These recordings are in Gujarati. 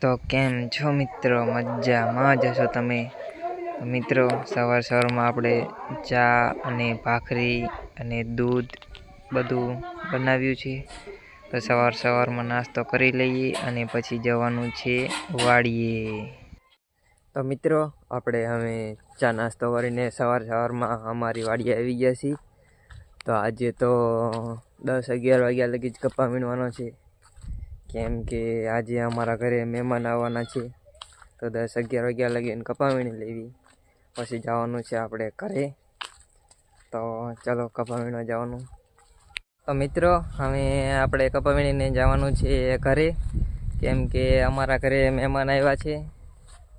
તો કેમ છો મિત્રો? મજામાં જ હશો તમે? મિત્રો, સવાર સવારમાં આપણે ચા અને ભાખરી અને દૂધ બધું બનાવ્યું છે. તો સવાર સવારમાં નાસ્તો કરી લઈએ અને પછી જવાનું છે વાડીએ. તો મિત્રો, આપણે હવે ચા નાસ્તો કરીને સવાર સવારમાં અમારી વાડીએ આવી ગયા છીએ. તો આજે તો દસ અગિયાર વાગ્યા લગી જ કપ્પા મીણવાનો છે. કેમ કે આજે અમારા ઘરે મહેમાન આવવાના છે. તો દસ અગિયાર વાગ્યા લગીને કપાવીણી લેવી. પછી જવાનું છે આપણે ઘરે. તો ચાલો કપાવીણો જવાનું. તો મિત્રો, હવે આપણે કપાવીણીને જવાનું છે ઘરે. કેમ કે અમારા ઘરે મહેમાન આવ્યા છે.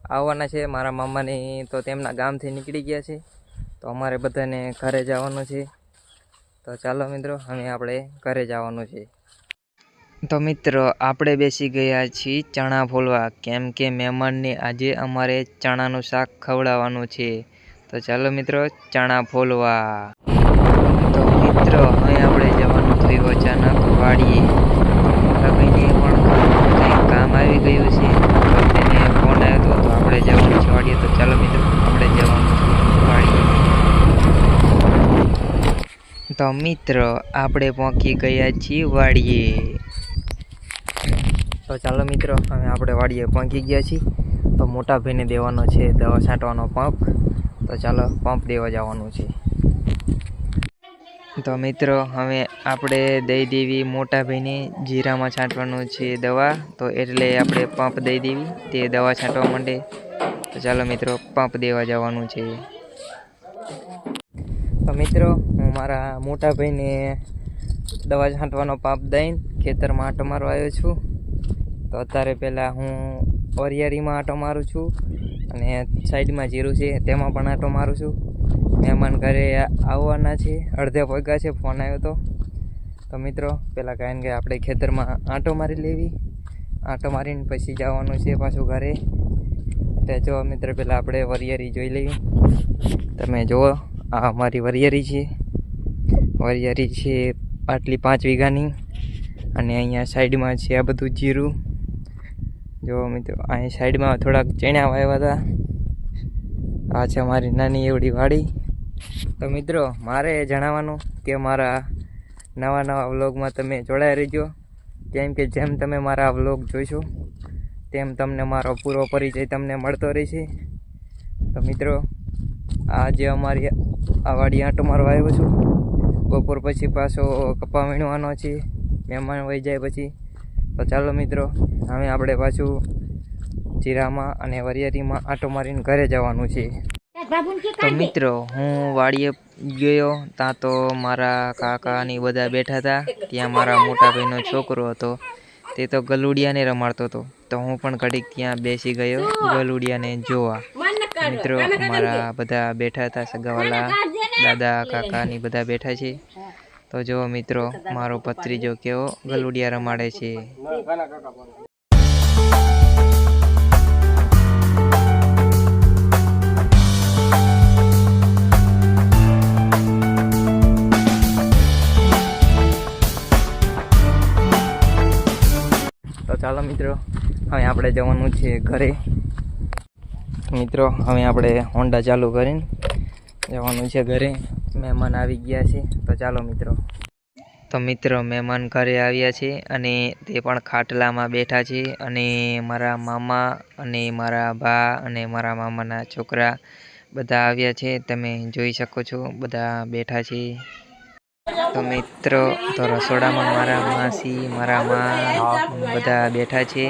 આવવાના છે. મારા મામાની તો તેમના ગામથી નીકળી ગયા છે. તો અમારે બધાને ઘરે જવાનું છે. તો ચાલો મિત્રો, હવે આપણે ઘરે જવાનું છે. તો મિત્રો, આપણે બેસી ગયા છીએ ચણા ફોલવા કેમ કે મહેમાનને આજે અમારે ચણાનું શાક ખવડાવવાનું છે. તો ચાલો મિત્રો, ચણા ફોલવા તો મિત્રો, અહીં આપણે જવાનું થયું અચાનક વાડીએ. મારા પણ કંઈક કામ આવી ગયું છે. તેને ફોન આવ્યો હતો તો આપણે જવાનું છે વાડીએ. તો ચાલો મિત્રો, આપણે જવાનું વાડીએ. તો મિત્રો, આપણે પહોંચી ગયા છીએ વાડીએ. તો ચાલો મિત્રો, હવે આપણે વાડીએ પહોંચી ગયા છીએ. તો મોટા ભાઈને દેવાનો છે, દવા છાંટવાનો પંપ. તો ચાલો પંપ દેવા જવાનું છે. તો મિત્રો, હવે આપણે દઈ દેવી મોટા ભાઈને જીરામાં છાંટવાનું છે દવા. તો એટલે આપણે પંપ દઈ દેવી તે દવા છાંટવા માંડે. તો ચાલો મિત્રો, પંપ દેવા જવાનું છે. તો મિત્રો, હું મારા મોટા ભાઈને દવા છાંટવાનો પંપ દઈને ખેતરમાં આંટો મારવા આવ્યો છું. તો અત્યારે પહેલાં હું ઓરિયારીમાં આંટો મારું છું અને સાઈડમાં જીરું છે તેમાં પણ આંટો મારું છું. મહેમાન ઘરે આવવાના છે, અડધે પગા છે, ફોન આવ્યો તો. તો મિત્રો, પહેલાં કારણ કે આપણે ખેતરમાં આંટો મારી લેવી. આંટો મારીને પછી જવાનું છે પાછું ઘરે. એટલે જો મિત્ર, પહેલાં આપણે વરિયારી જોઈ લઈએ. તમે જુઓ, આ અમારી વરિયારી છે. વરિયારી છે આટલી પાંચ વીઘાની. અને અહીંયા સાઈડમાં છે આ બધું જીરું. જો મિત્રો, અહીં સાઈડમાં થોડાક ચણા વાવ્યા હતા. આ છે મારી નાની એવડી વાડી. તો મિત્રો, મારે જણાવવાનું કે મારા નવા નવા વ્લોગમાં તમે જોડાઈ રહેજો. કેમ કે જેમ તમે મારા વ્લોગ જોઈશો, તેમ તમને મારો પૂરો પરિચય તમને મળતો રહેશે. તો મિત્રો, આજે અમારી આ વાડી આંટો મારવા આવ્યો છું. બપોર પછી પાછો કપા વીણવાનો છે, મહેમાન વહી જાય પછી. તો ચાલો મિત્રો હવે આપણે પાછું જીરામાં અને વરિયારીમાં આટો મારીને ઘરે જવાનું છે. તો મિત્રો હું વાડીએ ગયો ત્યાં તો મારા કાકાની બધા બેઠા હતા. ત્યાં મારા મોટા ભાઈનો છોકરો હતો. તે તો ગલુડિયાને રમાડતો હતો. તો હું પણ ઘડીક ત્યાં બેસી ગયો ગલુડિયાને જોવા. મિત્રો મારા બધા બેઠા હતા સગાવાલા દાદા કાકાની બધા બેઠા છે. તો જો મિત્રો મારો પત્રીજો કેવો ગલુડિયા રમાડે છે. તો ચાલો મિત્રો હવે આપણે જવાનું છે ઘરે. મિત્રો હવે આપણે હોન્ડા ચાલુ કરીને જવાનું છે ઘરે. મહેમાન આવી ગયા છે. તો ચાલો મિત્રો. તો મિત્રો મહેમાન ઘરે આવ્યા છે અને તે પણ ખાટલામાં બેઠા છે અને મારા મામા અને મારા બા અને મારા મામાના છોકરા બધા આવ્યા છે. તમે જોઈ શકો છો બધા બેઠા છે. તો મિત્રો, તો રસોડામાં મારા માસી, મારા મા બધા બેઠા છે.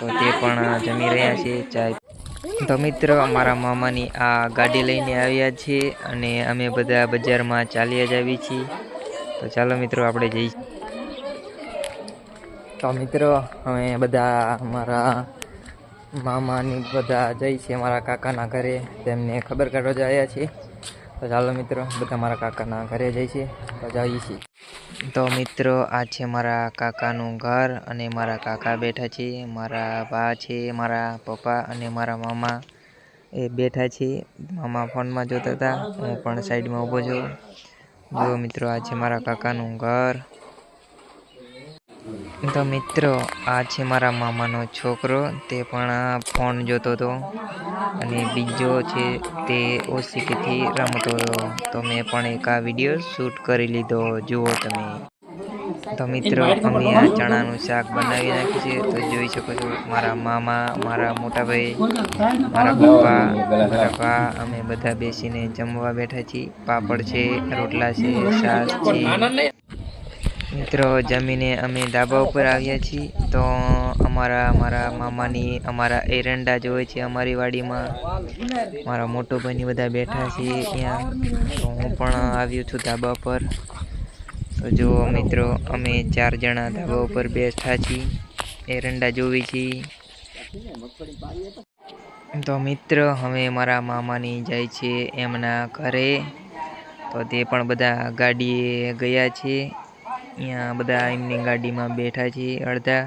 તો તે પણ જમી રહ્યા છે. ચાય તો મિત્રો, અમારા મામાની આ ગાડી લઈને આવ્યા છીએ અને અમે બધા બજારમાં ચાલ્યા જ આવી છીએ. તો ચાલો મિત્રો, આપણે જઈ તો મિત્રો, અમે બધા અમારા મામાની બધા જઈ છે મારા કાકાના ઘરે. તેમને ખબર કાઢવા જ આવ્યા છીએ. તો ચાલો મિત્રો, બધા મારા કાકાના ઘરે જઈ છે તો જઈએ છીએ. તો મિત્રો, આ છે મારા કાકાનું ઘર અને મારા કાકા બેઠા છે, મારા બા છે, મારા પપ્પા અને મારા મામા એ બેઠા છે. મામા ફોનમાં જોતા હતા, હું પણ સાઈડમાં ઊભો છું. જો મિત્રો, આ છે મારા કાકાનું ઘર. તો મિત્રો, આ છે મારા મામાનો છોકરો, તે પણ ફોન જોતો હતો. અને બીજો છે તે ઓશિકીથી રમતો. હતો તો મેં પણ એક આ વીડિયો શૂટ કરી લીધો. જુઓ તમે. તો મિત્રો, અમે આ ચણાનું શાક બનાવી નાખ્યું છે. તો જોઈ શકો છો, મારા મામા, મારા મોટા ભાઈ, મારા પપ્પા, મારા પા અમે બધા બેસીને જમવા બેઠા છીએ. પાપડ છે, રોટલા છે છાશ છે. મિત્રો, જમીને અમે ધાબા ઉપર આવ્યા છીએ. તો અમારા મારા મામાની, અમારા એરંડા જોવે છે અમારી વાડીમાં, મારા મોટો ભાઈની બધા બેઠા છે ત્યાં. તો હું પણ આવ્યો છું ધાબા પર તો જુઓ મિત્રો, અમે ચાર જણા ધાબા ઉપર બેઠા છીએ. એરંડા જોવી છીએ. તો મિત્ર, હવે મારા મામાની જાય છે એમના ઘરે. તો તે પણ બધા ગાડીએ ગયા છે. અહીંયા બધા એમની ગાડીમાં બેઠા છે અડધા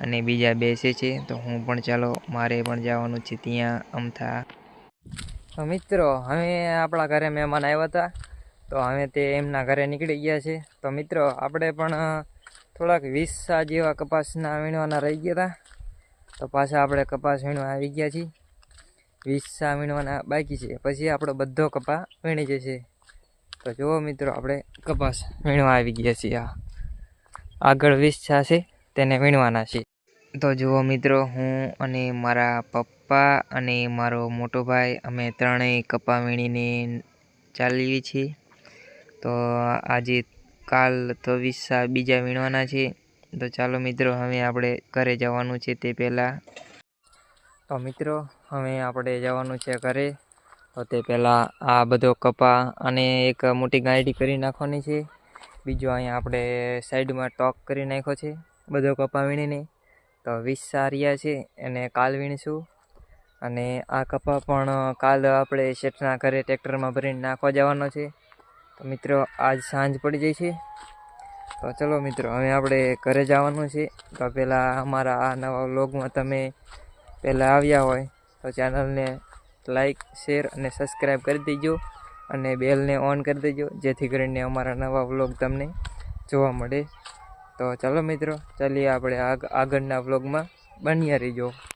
અને બીજા બેસે છે. તો હું પણ ચાલો, મારે પણ જવાનું છે ત્યાં અમથા. મિત્રો હવે આપણા ઘરે મહેમાન આવ્યા હતા. તો હવે તે એમના ઘરે નીકળી ગયા છે. તો મિત્રો, આપણે પણ થોડાક વીસ જેવા કપાસના વીણવાના રહી ગયા હતા. તો પાછા આપણે કપાસ વીણવા આવી ગયા છીએ. વીસ વીણવાના બાકી છે. પછી આપણો બધો કપા વીણી જશે. તો જુઓ મિત્રો, આપણે કપાસ વીણવા આવી ગયા છીએ. આગળ વીસ છા છે તેને વીણવાના છે તો જુઓ મિત્રો, હું અને મારા પપ્પા અને મારો મોટો ભાઈ, અમે ત્રણેય કપા વીણીને ચાલીએ છીએ. તો આજે કાલ તો વિસ્સા બીજા વીણવાના છે તો ચાલો મિત્રો, હવે આપણે ઘરે જવાનું છે તે પહેલાં. તો મિત્રો, હવે આપણે જવાનું છે ઘરે. તો તે પહેલાં આ બધો કપા અને એક મોટી ગાંયડી કરી નાખવાની છે. બીજો અહીંયા આપણે સાઈડમાં ટોક કરી નાખ્યો છે બધો કપા વીણીને. તો વીસ સારિયા છે, એને કાલ વીણીશું. અને આ કપા પણ કાલ આપણે શેઠના ઘરે ટ્રેક્ટરમાં ભરીને નાખવા જવાનો છે. તો મિત્રો, આજ સાંજ પડી જાય છે. તો ચલો મિત્રો, હવે આપણે ઘરે જવાનું છે. તો પહેલાં અમારા આ નવા વ્લોગમાં તમે પહેલાં આવ્યા હોય તો ચેનલને લાઈક શેર અને સબસ્ક્રાઈબ કરી દેજો અને બેલને ઓન કરી દેજો, જેથી કરીને અમારા નવા વ્લોગ તમને જોવા મળે. તો ચાલો મિત્રો, ચાલીએ આપણે આગ આગળના વ્લોગમાં બન્યા રહીજો.